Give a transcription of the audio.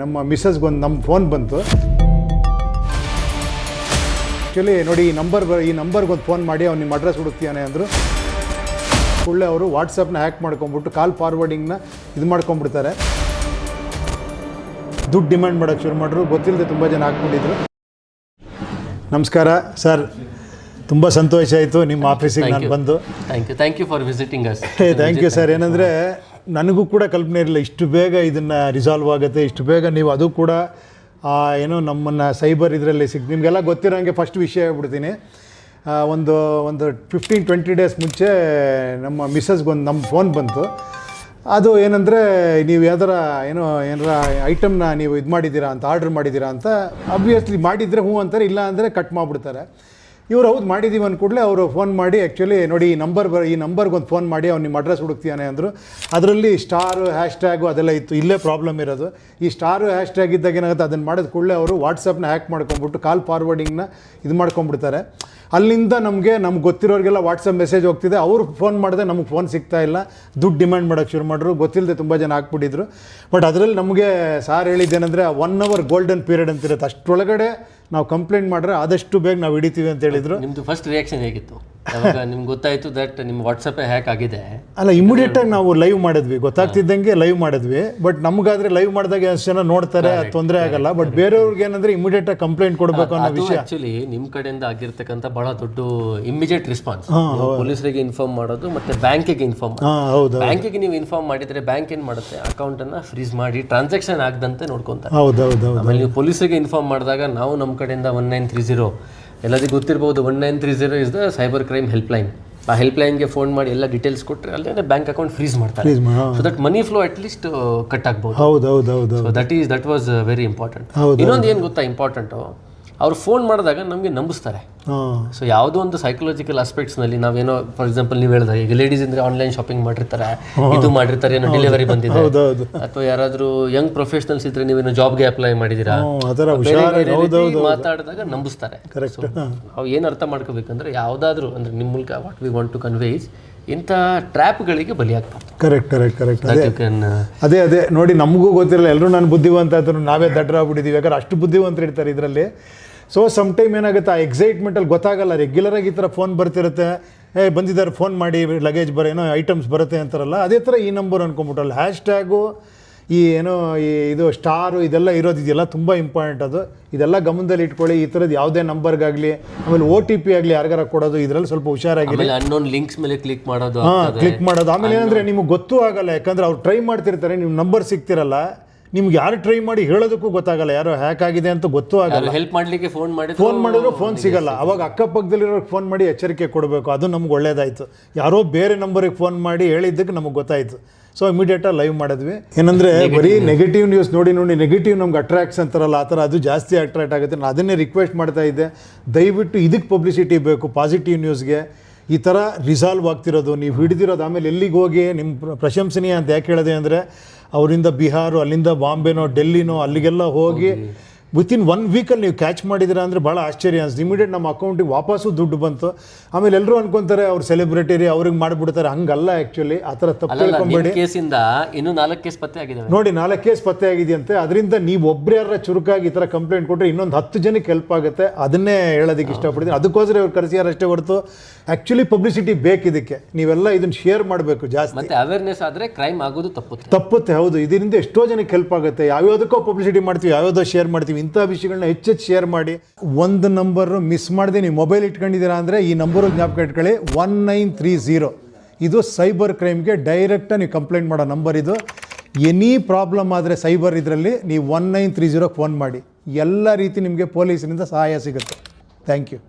ನಮ್ಮ ಮಿಸ್ಸಸ್ಗೊಂದು ನಮ್ಮ ಫೋನ್ ಬಂತು. ಆ್ಯಕ್ಚುಲಿ ನೋಡಿ ಈ ನಂಬರ್ ಈ ನಂಬರ್ಗೆ ಒಂದು ಫೋನ್ ಮಾಡಿ ಅವ್ನು ನಿಮ್ಮ ಅಡ್ರೆಸ್ ಹುಡುಕ್ತೀಯಾನೆ ಅಂದರು. ಒಳ್ಳೆ ಅವರು ವಾಟ್ಸಪ್ನ ಹ್ಯಾಕ್ ಮಾಡ್ಕೊಂಬಿಟ್ಟು ಕಾಲ್ ಫಾರ್ವರ್ಡಿಂಗ್ನ ಇದು ಮಾಡ್ಕೊಂಬಿಡ್ತಾರೆ ದುಡ್ಡು ಡಿಮ್ಯಾಂಡ್ ಮಾಡೋಕ್ಕೆ ಶುರು ಮಾಡಿದ್ರು ಗೊತ್ತಿಲ್ಲದೆ ತುಂಬ ಜನ ಹಾಕ್ಬಿಟ್ಟಿದ್ರು. ನಮಸ್ಕಾರ ಸರ್. ತುಂಬ ಸಂತೋಷ ಆಯಿತು. ನಿಮ್ಮ ಆಫೀಸಿಗೆ ನಾನು ಬಂದು. Thank you thank you for visiting us thank you sir ಏನಂದರೆ ನನಗೂ ಕೂಡ ಕಲ್ಪನೆ ಇರಲಿಲ್ಲ. ಇಷ್ಟು ಬೇಗ ಇದನ್ನು ರಿಸಾಲ್ವ್ ಆಗುತ್ತೆ, ಇಷ್ಟು ಬೇಗ ನೀವು ಅದು ಕೂಡ ಏನೋ ನಮ್ಮನ್ನು ಸೈಬರ್ ಇದರಲ್ಲಿ ಸಿಗ್, ನಿಮಗೆಲ್ಲ ಗೊತ್ತಿರೋಂಗೆ ಫಸ್ಟ್ ವಿಷಯ ಹೇಳ್ಬಿಡ್ತೀನಿ. ಒಂದು ಒಂದು ಫಿಫ್ಟೀನ್ ಟ್ವೆಂಟಿ ಡೇಸ್ ಮುಂಚೆ ನಮ್ಮ ಮಿಸ್ಸಸ್ಗೊಂದು ನಮ್ಮ ಫೋನ್ ಬಂತು. ಅದು ಏನಂದರೆ, ನೀವು ಯಾವ್ದಾರ, ಏನೋ, ಏನಾರ ಐಟಮ್ನ ನೀವು ಇದು ಮಾಡಿದ್ದೀರಾ ಅಂತ ಆರ್ಡ್ರ್ ಮಾಡಿದ್ದೀರಾ ಅಂತ ಅಬ್ವಿಯಸ್ಲಿ ಮಾಡಿದರೆ ಹ್ಞೂ ಅಂತಾರೆ, ಇಲ್ಲ ಅಂದರೆ ಕಟ್ ಮಾಡಿಬಿಡ್ತಾರೆ. ಇವ್ರು ಹೌದು ಮಾಡಿದ್ದೀವಿ ಅಂದ ಕೂಡಲೇ ಅವರು ಫೋನ್ ಮಾಡಿ ಆ್ಯಕ್ಚುಲಿ ನೋಡಿ ಈ ನಂಬರ್ ಬ, ಈ ನಂಬರ್ಗೊಂದು ಫೋನ್ ಮಾಡಿ ಅವ್ನು ನಿಮ್ಮ ಅಡ್ರೆಸ್ ಹುಡುಕ್ತೀಯಾನೆ ಅಂದರು. ಅದರಲ್ಲಿ ಸ್ಟಾರು ಹ್ಯಾಶ್ ಟ್ಯಾಗು ಅದೆಲ್ಲ ಇತ್ತು. ಇಲ್ಲೇ ಪ್ರಾಬ್ಲಮ್ ಇರೋದು. ಈ ಸ್ಟಾರು ಹ್ಯಾಶ್ ಟ್ಯಾಗ್ ಇದ್ದಾಗ ಏನಾಗುತ್ತೆ ಅದನ್ನು ಮಾಡಿದ ಕೂಡಲೇ ಅವರು ವಾಟ್ಸಪ್ನ ಹ್ಯಾಕ್ ಮಾಡ್ಕೊಂಬಿಟ್ಟು ಕಾಲ್ ಫಾರ್ವರ್ಡಿಂಗ್ನ ಇದು ಮಾಡ್ಕೊಂಬಿಡ್ತಾರೆ ಅಲ್ಲಿಂದ ನಮಗೆ ನಮ್ಗೆ ಗೊತ್ತಿರೋರಿಗೆಲ್ಲ ವಾಟ್ಸಪ್ ಮೆಸೇಜ್ ಹೋಗ್ತಿದೆ. ಅವ್ರು ಫೋನ್ ಮಾಡಿದೆ ನಮಗೆ ಫೋನ್ ಸಿಗ್ತಾ ಇಲ್ಲ. ದುಡ್ಡು ಡಿಮ್ಯಾಂಡ್ ಮಾಡೋಕ್ಕೆ ಶುರು ಮಾಡಿದ್ರು ಗೊತ್ತಿಲ್ಲದೆ ತುಂಬ ಜನ ಹಾಕ್ಬಿಟ್ಟಿದ್ರು. ಬಟ್ ಅದರಲ್ಲಿ ನಮಗೆ ಸಾರ್ ಹೇಳಿದ್ದೇನೆಂದರೆ ಒನ್ ಅವರ್ ಗೋಲ್ಡನ್ ಪೀರಿಯಡ್ ಅಂತಿರುತ್ತೆ. ಅಷ್ಟರೊಳಗಡೆ ನಾವು ಕಂಪ್ಲೇಂಟ್ ಮಾಡಿದ್ರೆ ಆದಷ್ಟು ಬೇಗ ನಾವು ಹಿಡಿತೀವಿ ಅಂತ ಹೇಳಿದ್ರು. ನಿಮ್ದು ಫಸ್ಟ್ ರಿಯಾಕ್ಷನ್ ಹೇಗಿತ್ತು? ನಿಮ್ಗೆ ಗೊತ್ತಾಯ್ತು ದಟ್ ನಿಮ್ಮ ವಾಟ್ಸಪ್ ಹ್ಯಾಕ್ ಆಗಿದೆ? ಅಲ್ಲ ಇಮಿಡಿಯೇಟಾಗಿ ನಾವು ಲೈವ್ ಮಾಡಿದ್ವಿ. ಗೊತ್ತಾಗ್ತಿದ್ದಂಗೆ ಲೈವ್ ಮಾಡಿದ್ವಿ. ಬಟ್ ನಮಗಾದ್ರೆ ಲೈವ್ ಮಾಡಿದಾಗ ಎಷ್ಟು ಜನ ನೋಡ್ತಾರೆ ತೊಂದರೆ ಆಗಲ್ಲ. ಬಟ್ ಬೇರೆಯವ್ರಿಗೆ ಏನಂದ್ರೆ ಇಮಿಡಿಯೇಟಾಗಿ ಕಂಪ್ಲೇಂಟ್ ಕೊಡಬೇಕು ಅನ್ನೋ ವಿಷಯ. ಆಕ್ಚುಲಿ ನಿಮ್ಮ ಕಡೆಯಿಂದ ಆಗಿರ್ತಕ್ಕಂಥ ಬಹಳ ದೊಡ್ಡ ಇಮಿಡಿಯೇಟ್ ರೆಸ್ಪಾನ್ಸ್ ಪೊಲೀಸರಿಗೆ ಇನ್ಫಾರ್ಮ್ ಮಾಡೋದು ಮತ್ತೆ ಬ್ಯಾಂಕಿಗೆ ಇನ್ಫಾರ್ಮ್ ಹೌದು ಬ್ಯಾಂಕಿಗೆ ನೀವು ಇನ್ಫಾರ್ಮ್ ಮಾಡಿದ್ರೆ ಬ್ಯಾಂಕ್ ಏನ್ ಮಾಡುತ್ತೆ? ಅಕೌಂಟ್ ಅನ್ನ ಫ್ರೀಸ್ ಮಾಡಿ ಟ್ರಾನ್ಸಾಕ್ಷನ್ ಆಗದಂತೆ ನೋಡ್ಕೊಂತಾರೆ. ಹೌದು ಹೌದು ಹೌದು ಆಮೇಲೆ ನೀವು ಪೊಲೀಸರಿಗೆ ಇನ್ಫಾರ್ಮ್ ಮಾಡಿದಾಗ ನಾವು ನಮ್ಮ ಕಡೆಯಿಂದ ಒನ್ ನೈನ್ ತ್ರೀ ಜೀರೋ ಎಲ್ಲರಿಗೂ ಗೊತ್ತಿರ್ಬೋದು one nine three zero is the cyber crime help line ಆ ಹೆಲ್ಪ್ ಲೈನ್ಗೆ ಫೋನ್ ಮಾಡಿ ಎಲ್ಲ ಡೀಟೇಲ್ಸ್ ಕೊಟ್ಟರೆ ಅಲ್ಲೇ ಬ್ಯಾಂಕ್ ಅಕೌಂಟ್ ಫ್ರೀಸ್ ಮಾಡ್ತಾರೆ. So that money flow at least cut ಆಗ್ಬೋದು. ಹೌದು ಹೌದು ಹೌದು so that is that was very important ಇನ್ನೊಂದು ಏನು ಗೊತ್ತಾ ಇಂಪಾರ್ಟೆಂಟು ಅವ್ರು ಫೋನ್ ಮಾಡಿದಾಗ ನಮಗೆ ನಂಬಿಸ್ತಾರೆ. ಸೊ ಯಾವುದೋ ಒಂದು ಸೈಕಲಾಜಿಕಲ್ನಲ್ಲಿ ನಾವೇನೋ ಫಾರ್ ಎಕ್ಸಾಂಪಲ್ ನೀವು ಹೇಳಿದಾಗ ಈಗ ಲೇಡೀಸ್ ಅಂದರೆ ಆನ್ಲೈನ್ ಶಾಪಿಂಗ್ ಮಾಡಿರ್ತಾರೆ ಇದು ಮಾಡಿರ್ತಾರೆ ಏನೋ ಡೆಲಿವರಿ ಬಂದಿದೆ. ಹೌದು ಹೌದು ಅಥವಾ ಯಾರಾದರೂ ಯಂಗ್ ಪ್ರೊಫೆಷನಲ್ಸ್ ಇದ್ರೆ ನೀವೇನೋ ಜಾಬ್ಗೆ ಅಪ್ಲೈ ಮಾಡಿದ್ದೀರಾ ಮಾತಾಡಿದಾಗ ನಂಬಿಸ್ತಾರೆ. ನಾವು ಏನು ಅರ್ಥ ಮಾಡ್ಕೋಬೇಕಂದ್ರೆ ಯಾವುದಾದ್ರೂ ಅಂದ್ರೆ ನಿಮ್ಮ ಮೂಲಕ what we want to conveys ಇಂಥ ಟ್ರ್ಯಾಪ್ಗಳಿಗೆ ಬಲಿಯಾಗ್ಬಾರ್ದು. ಕರೆಕ್ಟ್ ಕರೆಕ್ಟ್ ಕರೆಕ್ಟ್ ಅದೇ. ಅದೇ ನೋಡಿ ನಮಗೂ ಗೊತ್ತಿರಲ್ಲ ಎಲ್ಲರೂ ನಾನು ಬುದ್ಧಿವಂತ ಆದ್ರು ನಾವೇ ದಡ್ರಾಗ್ಬಿಟ್ಟಿದ್ದೀವಿ ಯಾಕಂದ್ರೆ ಅಷ್ಟು ಬುದ್ಧಿವಂತರು ಇರ್ತಾರೆ ಇದರಲ್ಲಿ. ಸೊ ಸಮ್ ಟೈಮ್ ಏನಾಗುತ್ತೆ? ಆ ಎಕ್ಸೈಟ್ಮೆಂಟಲ್ಲಿ ಗೊತ್ತಾಗಲ್ಲ. ರೆಗ್ಯುಲರಾಗಿ ಈ ಥರ ಫೋನ್ ಬರ್ತಿರುತ್ತೆ. ಏ ಬಂದಿದ್ದಾರೆ ಫೋನ್ ಮಾಡಿ ಲಗೇಜ್ ಬರೋ ಏನೋ ಐಟಮ್ಸ್ ಬರುತ್ತೆ ಅಂತಾರಲ್ಲ ಅದೇ ಥರ ಈ ನಂಬರ್ ಅನ್ಕೊಂಬಿಟ್ಟಲ್ಲ ಹ್ಯಾಶ್ ಟ್ಯಾಗು ಈ ಏನೋ ಈ ಇದು ಸ್ಟಾರು ಇದೆಲ್ಲ ಇರೋದಿದೆಯಲ್ಲ ತುಂಬ ಇಂಪಾರ್ಟೆಂಟ್ ಅದು. ಇದೆಲ್ಲ ಗಮನದಲ್ಲಿ ಇಟ್ಕೊಳ್ಳಿ. ಈ ಥರದ್ದು ಯಾವುದೇ ನಂಬರ್ಗಾಗಲಿ ಆಮೇಲೆ ಓ ಟಿ ಪಿ ಆಗಲಿ ಯಾರಿಗಾರ ಕೊಡೋದು ಇದರಲ್ಲಿ ಸ್ವಲ್ಪ ಹುಷಾರಾಗಿ ಅನ್ನೋನ್ ಲಿಂಕ್ಸ್ ಮೇಲೆ ಕ್ಲಿಕ್ ಮಾಡೋದು ಹಾಂ ಕ್ಲಿಕ್ ಮಾಡೋದು. ಆಮೇಲೆ ಏನಂದರೆ ನಿಮಗೆ ಗೊತ್ತೂ ಆಗಲ್ಲ. ಯಾಕಂದರೆ ಅವ್ರು ಟ್ರೈ ಮಾಡ್ತಿರ್ತಾರೆ ನಿಮ್ಮ ನಂಬರ್ ಸಿಗ್ತಿರಲ್ಲ. ನಿಮ್ಗೆ ಯಾರು ಟ್ರೈ ಮಾಡಿ ಹೇಳೋದಕ್ಕೂ ಗೊತ್ತಾಗಲ್ಲ. ಯಾರೋ ಹ್ಯಾಕ್ ಆಗಿದೆ ಅಂತ ಗೊತ್ತೂ ಆಗಲ್ಲ. ಹೆಲ್ಪ್ ಮಾಡ್ಲಿಕ್ಕೆ ಫೋನ್ ಮಾಡಿ ಫೋನ್ ಮಾಡಿದ್ರು ಫೋನ್ ಸಿಗಲ್ಲ. ಅವಾಗ ಅಕ್ಕಪಕ್ಕದಲ್ಲಿರೋರಿಗೆ ಫೋನ್ ಮಾಡಿ ಎಚ್ಚರಿಕೆ ಕೊಡಬೇಕು. ಅದು ನಮ್ಗೆ ಒಳ್ಳೇದಾಯ್ತು. ಯಾರೋ ಬೇರೆ ನಂಬರಿಗೆ ಫೋನ್ ಮಾಡಿ ಹೇಳಿದ್ದಕ್ಕೆ ನಮಗೆ ಗೊತ್ತಾಯಿತು. ಸೊ ಇಮಿಡಿಯೇಟಾಗಿ ಲೈವ್ ಮಾಡಿದ್ವಿ. ಏನಂದ್ರೆ ಬರೀ ನೆಗೆಟಿವ್ ನ್ಯೂಸ್ ನೋಡಿ ನೋಡಿ ನೆಗೆಟಿವ್ ನಮ್ಗೆ ಅಟ್ರಾಕ್ಟ್ಸ್ ಅಂತಾರಲ್ಲ ಆ ಥರ ಅದು ಜಾಸ್ತಿ ಅಟ್ರಾಕ್ಟ್ ಆಗುತ್ತೆ. ನಾನು ಅದನ್ನೇ ರಿಕ್ವೆಸ್ಟ್ ಮಾಡ್ತಾ ಇದ್ದೆ. ದಯವಿಟ್ಟು ಇದಕ್ಕೆ ಪಬ್ಲಿಸಿಟಿ ಬೇಕು ಪಾಸಿಟಿವ್ ನ್ಯೂಸ್ಗೆ ಈ ಥರ ರಿಸಾಲ್ವ್ ಆಗ್ತಿರೋದು. ನೀವು ಹಿಡಿದಿರೋದು ಆಮೇಲೆ ಎಲ್ಲಿಗೆ ಹೋಗಿ? ನಿಮ್ಮ ಪ್ರ- ಪ್ರಶಂಸನೀಯ ಅಂತ ಯಾಕೆ ಹೇಳಿದೆ ಅಂದರೆ, ಅವರಿಂದ ಬಿಹಾರು, ಅಲ್ಲಿಂದ ಬಾಂಬೆನೋ, ಡೆಲ್ಲಿನೋ, ಅಲ್ಲಿಗೆಲ್ಲ ಹೋಗಿ. ವಿತಿನ್ ಒನ್ ವೀಕಲ್ಲಿ ನೀವು ಕ್ಯಾಚ್ ಮಾಡಿದ್ದೀರಾ ಅಂದರೆ ಭಾಳ ಆಶ್ಚರ್ಯ ಅನ್ಸುತ್ತೆ. ಇಮಿಡಿಯೇಟ್ ನಮ್ಮ ಅಕೌಂಟಿಗೆ ವಾಪಸ್ಸು ದುಡ್ಡು ಬಂತು. ಆಮೇಲೆ ಎಲ್ಲರೂ ಅನ್ಕೊಂತಾರೆ ಅವ್ರು ಸೆಲೆಬ್ರಿಟಿ ರೀ ಅವ್ರಿಗೆ ಮಾಡಿಬಿಡ್ತಾರೆ. ಹಂಗಲ್ಲ ಆ್ಯಕ್ಚುಲಿ ಆ ಥರ ತಪ್ಪು ತಿಳ್ಕೊಂಬೇಡಿ. ಕೇಸಿಂದ ಇನ್ನೂ ನಾಲ್ಕು ಕೇಸ್ ಪತ್ತೆ ಆಗಿದೆ ನೋಡಿ ನಾಲ್ಕು ಕೇಸ್ ಪತ್ತೆ ಆಗಿದೆಯಂತೆ. ಅದರಿಂದ ನೀವು ಒಬ್ಬರೇ ಯಾರ ಚುರುಕಾಗಿ ಈ ಥರ ಕಂಪ್ಲೇಂಟ್ ಕೊಟ್ಟರೆ ಇನ್ನೊಂದು ಹತ್ತು ಜನಕ್ಕೆ ಹೆಲ್ಪ್ ಆಗುತ್ತೆ. ಅದನ್ನೇ ಹೇಳೋದಕ್ಕೆ ಇಷ್ಟಪಡ್ತೀನಿ. ಅದಕ್ಕೋಸ್ಕರ ಇವ್ರು ಕರೆಸಿಯಾರ ಅಷ್ಟೇ ಹೊರತು. ಆ್ಯಕ್ಚುಲಿ ಪಬ್ಲಿಸಿಟಿ ಬೇಕಿದಕ್ಕೆ ನೀವೆಲ್ಲ ಇದನ್ನು ಶೇರ್ ಮಾಡಬೇಕು ಜಾಸ್ತಿ. ಮತ್ತೆ ಅವೇರ್ನೆಸ್ ಆದ್ರೆ ಕ್ರೈಮ್ ಆಗೋದು ತಪ್ಪುತ್ತೆ. ತಪ್ಪುತ್ತೆ ಹೌದು. ಇದರಿಂದ ಎಷ್ಟೋ ಜನಕ್ಕೆ ಹೆಲ್ಪ್ ಆಗುತ್ತೆ. ಯಾವ್ಯಾವುದಕ್ಕೋ ಪಬ್ಲಿಸಿಟಿ ಮಾಡ್ತೀವಿ ಯಾವ್ಯಾವುದೋ ಶೇರ್ ಮಾಡ್ತೀವಿ. ಇಂಥ ವಿಷಯಗಳನ್ನ ಹೆಚ್ಚೆಚ್ಚು ಶೇರ್ ಮಾಡಿ. ಒಂದು ನಂಬರ್ ಮಿಸ್ ಮಾಡದೆ, ನೀವು ಮೊಬೈಲ್ ಇಟ್ಕೊಂಡಿದ್ದೀರಾ ಅಂದರೆ ಈ ನಂಬರು ಜ್ಞಾಪಕ ಇಟ್ಕೊಳ್ಳಿ ಒನ್ ನೈನ್ ತ್ರೀ ಝೀರೋ ಇದು ಸೈಬರ್ ಕ್ರೈಮ್ಗೆ ಡೈರೆಕ್ಟಾಗಿ ನೀವು ಕಂಪ್ಲೇಂಟ್ ಮಾಡೋ ನಂಬರ್ ಇದು. ಎನಿ ಪ್ರಾಬ್ಲಮ್ ಆದರೆ ಸೈಬರ್ ಇದರಲ್ಲಿ ನೀವು one nine three zero phone ಮಾಡಿ. ಎಲ್ಲ ರೀತಿ ನಿಮಗೆ ಪೊಲೀಸಿನಿಂದ ಸಹಾಯ ಸಿಗುತ್ತೆ. Thank you